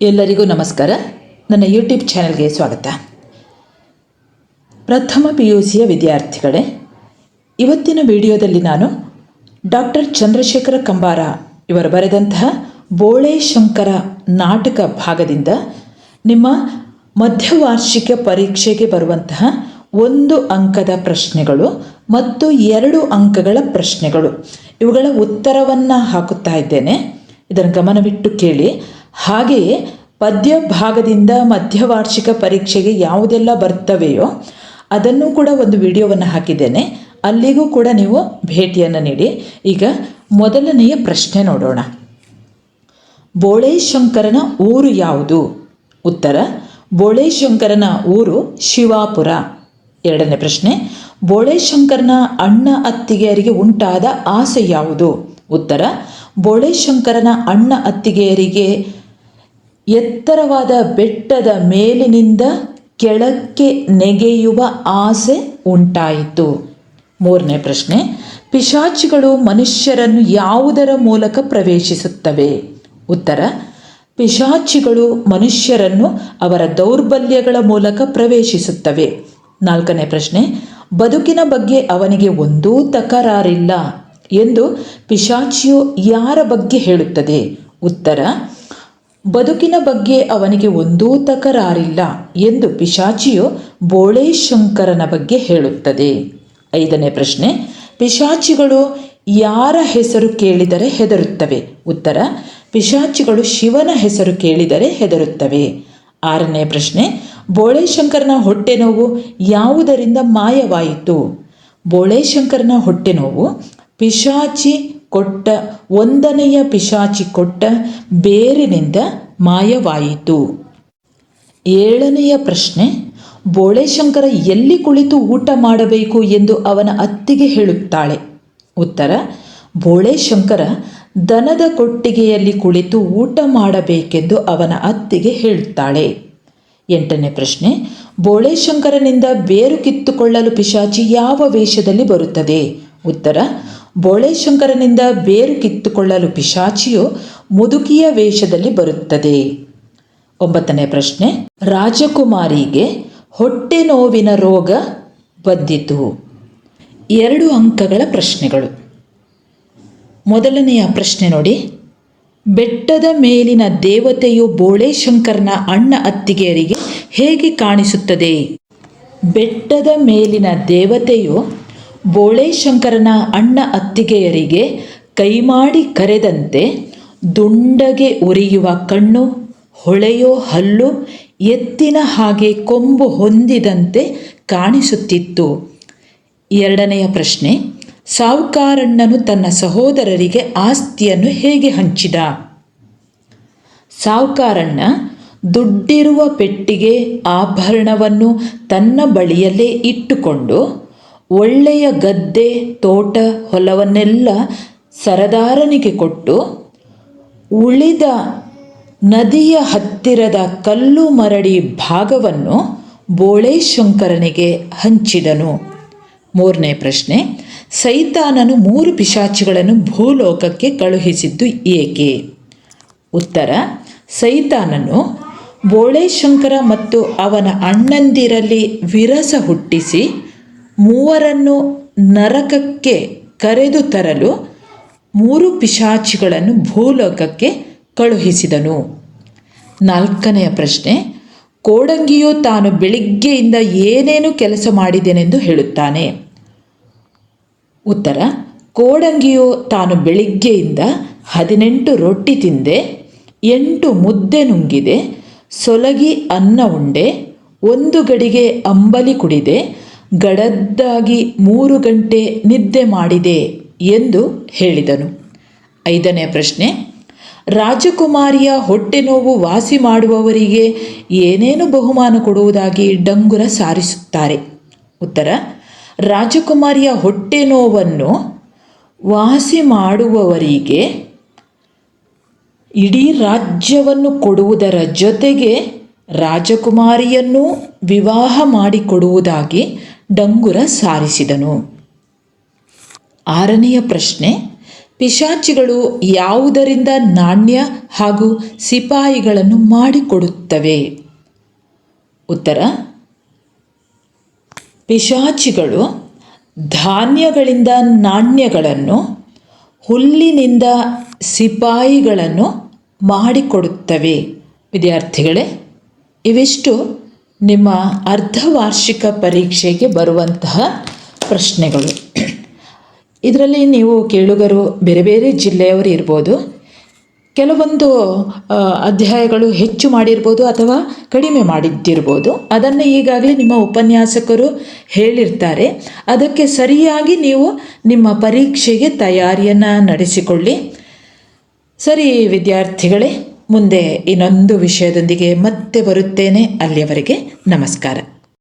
ಎಲ್ಲರಿಗೂ ನಮಸ್ಕಾರ. ನನ್ನ ಯೂಟ್ಯೂಬ್ ಚಾನಲ್ಗೆ ಸ್ವಾಗತ. ಪ್ರಥಮ ಪಿ ಯು ಸಿಯ ವಿದ್ಯಾರ್ಥಿಗಳೇ, ಇವತ್ತಿನ ವಿಡಿಯೋದಲ್ಲಿ ನಾನು ಡಾಕ್ಟರ್ ಚಂದ್ರಶೇಖರ ಕಂಬಾರ ಇವರು ಬರೆದಂತಹ ಬೋಳೆ ಶಂಕರ ನಾಟಕ ಭಾಗದಿಂದ ನಿಮ್ಮ ಮಧ್ಯವಾರ್ಷಿಕ ಪರೀಕ್ಷೆಗೆ ಬರುವಂತಹ ಒಂದು ಅಂಕದ ಪ್ರಶ್ನೆಗಳು ಮತ್ತು ಎರಡು ಅಂಕಗಳ ಪ್ರಶ್ನೆಗಳು. ಇವುಗಳ ಉತ್ತರವನ್ನು ಹಾಕುತ್ತಾ ಇದ್ದೇನೆ. ಇದನ್ನು ಗಮನವಿಟ್ಟು ಕೇಳಿ. ಹಾಗೆಯೇ ಪದ್ಯ ಭಾಗದಿಂದ ಮಧ್ಯವಾರ್ಷಿಕ ಪರೀಕ್ಷೆಗೆ ಯಾವುದೆಲ್ಲ ಬರ್ತವೆಯೋ ಅದನ್ನು ಕೂಡ ಒಂದು ವಿಡಿಯೋವನ್ನು ಹಾಕಿದ್ದೇನೆ. ಅಲ್ಲಿಗೂ ಕೂಡ ನೀವು ಭೇಟಿಯನ್ನು ನೀಡಿ. ಈಗ ಮೊದಲನೆಯ ಪ್ರಶ್ನೆ ನೋಡೋಣ. ಬೋಳೇಶಂಕರನ ಊರು ಯಾವುದು? ಉತ್ತರ, ಬೋಳೇಶಂಕರನ ಊರು ಶಿವಾಪುರ. ಎರಡನೇ ಪ್ರಶ್ನೆ, ಬೋಳೇಶಂಕರನ ಅಣ್ಣ ಅತ್ತಿಗೆಯರಿಗೆ ಉಂಟಾದ ಆಸೆ ಯಾವುದು? ಉತ್ತರ, ಬೋಳೇಶಂಕರನ ಅಣ್ಣ ಅತ್ತಿಗೆಯರಿಗೆ ಎತ್ತರವಾದ ಬೆಟ್ಟದ ಮೇಲಿನಿಂದ ಕೆಳಕ್ಕೆ ನೆಗೆಯುವ ಆಸೆ ಉಂಟಾಯಿತು. ಮೂರನೇ ಪ್ರಶ್ನೆ, ಪಿಶಾಚಿಗಳು ಮನುಷ್ಯರನ್ನು ಯಾವುದರ ಮೂಲಕ ಪ್ರವೇಶಿಸುತ್ತವೆ? ಉತ್ತರ, ಪಿಶಾಚಿಗಳು ಮನುಷ್ಯರನ್ನು ಅವರ ದೌರ್ಬಲ್ಯಗಳ ಮೂಲಕ ಪ್ರವೇಶಿಸುತ್ತವೆ. ನಾಲ್ಕನೇ ಪ್ರಶ್ನೆ, ಬದುಕಿನ ಬಗ್ಗೆ ಅವನಿಗೆ ಒಂದೂ ತಕರಾರಿಲ್ಲ ಎಂದು ಪಿಶಾಚಿಯು ಯಾರ ಬಗ್ಗೆ ಹೇಳುತ್ತದೆ? ಉತ್ತರ ಬದುಕಿನ ಬಗ್ಗೆ ಅವನಿಗೆ ಒಂದೂ ತಕರಾರಿಲ್ಲ ಎಂದು ಪಿಶಾಚಿಯು ಬೋಳೇಶಂಕರನ ಬಗ್ಗೆ ಹೇಳುತ್ತದೆ. ಐದನೇ ಪ್ರಶ್ನೆ, ಪಿಶಾಚಿಗಳು ಯಾರ ಹೆಸರು ಕೇಳಿದರೆ ಹೆದರುತ್ತವೆ? ಉತ್ತರ, ಪಿಶಾಚಿಗಳು ಶಿವನ ಹೆಸರು ಕೇಳಿದರೆ ಹೆದರುತ್ತವೆ. ಆರನೇ ಪ್ರಶ್ನೆ, ಬೋಳೇಶಂಕರನ ಹೊಟ್ಟೆ ನೋವು ಯಾವುದರಿಂದ ಮಾಯವಾಯಿತು? ಬೋಳೇಶಂಕರನ ಹೊಟ್ಟೆ ನೋವು ಪಿಶಾಚಿ ಕೊಟ್ಟ, ಒಂದನೆಯ ಪಿಶಾಚಿ ಕೊಟ್ಟ ಬೇರಿನಿಂದ ಮಾಯವಾಯಿತು. ಏಳನೆಯ ಪ್ರಶ್ನೆ ಬೋಳೆಶಂಕರ ಎಲ್ಲಿ ಕುಳಿತು ಊಟ ಮಾಡಬೇಕು ಎಂದು ಅವನ ಅತ್ತಿಗೆ ಹೇಳುತ್ತಾಳೆ. ಉತ್ತರ ಬೋಳೆಶಂಕರ ದನದ ಕೊಟ್ಟಿಗೆಯಲ್ಲಿ ಕುಳಿತು ಊಟ ಮಾಡಬೇಕೆಂದು ಅವನ ಅತ್ತಿಗೆ ಹೇಳುತ್ತಾಳೆ. ಎಂಟನೇ ಪ್ರಶ್ನೆ ಬೋಳೆಶಂಕರನಿಂದ ಬೇರು ಕಿತ್ತುಕೊಳ್ಳಲು ಪಿಶಾಚಿ ಯಾವ ವೇಷದಲ್ಲಿ ಬರುತ್ತದೆ? ಉತ್ತರ ಬೋಳೇಶಂಕರನಿಂದ ಬೇರು ಕಿತ್ತುಕೊಳ್ಳಲು ಪಿಶಾಚಿಯು ಮುದುಕಿಯ ವೇಷದಲ್ಲಿ ಬರುತ್ತದೆ. ಒಂಬತ್ತನೇ ಪ್ರಶ್ನೆ, ರಾಜಕುಮಾರಿಗೆ ಹೊಟ್ಟೆ ನೋವಿನ ರೋಗ ಬಂದಿತು. ಎರಡು ಅಂಕಗಳ ಪ್ರಶ್ನೆಗಳು. ಮೊದಲನೆಯ ಪ್ರಶ್ನೆ ನೋಡಿ. ಬೆಟ್ಟದ ಮೇಲಿನ ದೇವತೆಯು ಬೋಳೆಶಂಕರನ ಅಣ್ಣ ಅತ್ತಿಗೆಯರಿಗೆ ಹೇಗೆ ಕಾಣಿಸುತ್ತದೆ? ಬೆಟ್ಟದ ಮೇಲಿನ ದೇವತೆಯು ಬೋಳೇಶಂಕರನ ಅಣ್ಣ ಅತ್ತಿಗೆಯರಿಗೆ ಕೈಮಾಡಿ ಕರೆದಂತೆ ದುಂಡಗೆ ಉರಿಯುವ ಕಣ್ಣು, ಹೊಳೆಯೋ ಹಲ್ಲು, ಎತ್ತಿನ ಹಾಗೆ ಕೊಂಬು ಹೊಂದಿದಂತೆ ಕಾಣಿಸುತ್ತಿತ್ತು. ಎರಡನೆಯ ಪ್ರಶ್ನೆ, ಸಾವುಕಾರಣ್ಣನು ತನ್ನ ಸಹೋದರರಿಗೆ ಆಸ್ತಿಯನ್ನು ಹೇಗೆ ಹಂಚಿದ? ಸಾವುಕಾರಣ್ಣ, ದುಡ್ಡಿರುವ ಪೆಟ್ಟಿಗೆ ಆಭರಣವನ್ನು ತನ್ನ ಬಳಿಯಲ್ಲೇ ಇಟ್ಟುಕೊಂಡು ಒಳ್ಳೆಯ ಗದ್ದೆ, ತೋಟ, ಹೊಲವನ್ನೆಲ್ಲ ಸರದಾರನಿಗೆ ಕೊಟ್ಟು ಉಳಿದ ನದಿಯ ಹತ್ತಿರದ ಕಲ್ಲು ಮರಡಿ ಭಾಗವನ್ನು ಬೋಳೇಶಂಕರನಿಗೆ ಹಂಚಿದನು. ಮೂರನೇ ಪ್ರಶ್ನೆ, ಸೈತಾನನು ಮೂರು ಪಿಶಾಚಿಗಳನ್ನು ಭೂಲೋಕಕ್ಕೆ ಕಳುಹಿಸಿದ್ದು ಏಕೆ? ಉತ್ತರ, ಸೈತಾನನು ಬೋಳೇಶಂಕರ ಮತ್ತು ಅವನ ಅಣ್ಣಂದಿರಲ್ಲಿ ವಿರಸ ಹುಟ್ಟಿಸಿ ಮೂವರನ್ನು ನರಕಕ್ಕೆ ಕರೆದು ತರಲು ಮೂರು ಪಿಶಾಚಿಗಳನ್ನು ಭೂಲೋಕಕ್ಕೆ ಕಳುಹಿಸಿದನು. ನಾಲ್ಕನೆಯ ಪ್ರಶ್ನೆ, ಕೋಡಂಗಿಯು ತಾನು ಬೆಳಿಗ್ಗೆಯಿಂದ ಏನೇನು ಕೆಲಸ ಮಾಡಿದೆನೆಂದು ಹೇಳುತ್ತಾನೆ? ಉತ್ತರ, ಕೋಡಂಗಿಯು ತಾನು ಬೆಳಿಗ್ಗೆಯಿಂದ ಹದಿನೆಂಟು ರೊಟ್ಟಿ ತಿಂದೆ, ಎಂಟು ಮುದ್ದೆ ನುಂಗಿದೆ, ಸೊಲಗಿ ಅನ್ನ ಉಂಡೆ, ಒಂದು ಗಡಿಗೆ ಅಂಬಲಿ ಕುಡಿದೆ ಗಡದ್ದಾಗಿ ಮೂರು ಗಂಟೆ ನಿದ್ದೆ ಮಾಡಿದೆ ಎಂದು ಹೇಳಿದನು. ಐದನೇ ಪ್ರಶ್ನೆ, ರಾಜಕುಮಾರಿಯ ಹೊಟ್ಟೆ ನೋವು ವಾಸಿ ಮಾಡುವವರಿಗೆ ಏನೇನು ಬಹುಮಾನ ಕೊಡುವುದಾಗಿ ಡಂಗುರ ಸಾರಿಸುತ್ತಾರೆ? ಉತ್ತರ, ರಾಜಕುಮಾರಿಯ ಹೊಟ್ಟೆ ನೋವನ್ನು ವಾಸಿ ಮಾಡುವವರಿಗೆ ಇಡೀ ರಾಜ್ಯವನ್ನು ಕೊಡುವುದರ ಜೊತೆಗೆ ರಾಜಕುಮಾರಿಯನ್ನು ವಿವಾಹ ಮಾಡಿಕೊಡುವುದಾಗಿ ಡಂಗುರ ಸಾರಿಸಿದನು. ಆರನೆಯ ಪ್ರಶ್ನೆ, ಪಿಶಾಚಿಗಳು ಯಾವುದರಿಂದ ನಾಣ್ಯ ಹಾಗೂ ಸಿಪಾಯಿಗಳನ್ನು ಮಾಡಿಕೊಡುತ್ತವೆ? ಉತ್ತರ, ಪಿಶಾಚಿಗಳು ಧಾನ್ಯಗಳಿಂದ ನಾಣ್ಯಗಳನ್ನು, ಹುಲ್ಲಿನಿಂದ ಸಿಪಾಯಿಗಳನ್ನು ಮಾಡಿಕೊಡುತ್ತವೆ. ವಿದ್ಯಾರ್ಥಿಗಳೇ, ಇವಿಷ್ಟು. ನಿಮ್ಮ ಅರ್ಧವಾರ್ಷಿಕ ಪರೀಕ್ಷೆಗೆ ಬರುವಂತಹ ಪ್ರಶ್ನೆಗಳು. ಇದರಲ್ಲಿ ನೀವು ಕೇಳುಗರು ಬೇರೆ ಬೇರೆ ಜಿಲ್ಲೆಯವರು ಇರ್ಬೋದು. ಕೆಲವೊಂದು ಅಧ್ಯಾಯಗಳು ಹೆಚ್ಚು ಮಾಡಿರ್ಬೋದು ಅಥವಾ ಕಡಿಮೆ ಮಾಡಿದ್ದಿರ್ಬೋದು. ಅದನ್ನು ಈಗಾಗಲೇ ನಿಮ್ಮ ಉಪನ್ಯಾಸಕರು ಹೇಳಿರ್ತಾರೆ. ಅದಕ್ಕೆ ಸರಿಯಾಗಿ ನೀವು ನಿಮ್ಮ ಪರೀಕ್ಷೆಗೆ ತಯಾರಿಯನ್ನು ನಡೆಸಿಕೊಳ್ಳಿ. ಸರಿ, ವಿದ್ಯಾರ್ಥಿಗಳೇ. ಮುಂದೆ ಇನ್ನೊಂದು ವಿಷಯದೊಂದಿಗೆ ಮತ್ತೆ ಬರುತ್ತೇನೆ. ಅಲ್ಲಿಯವರೆಗೆ ನಮಸ್ಕಾರ.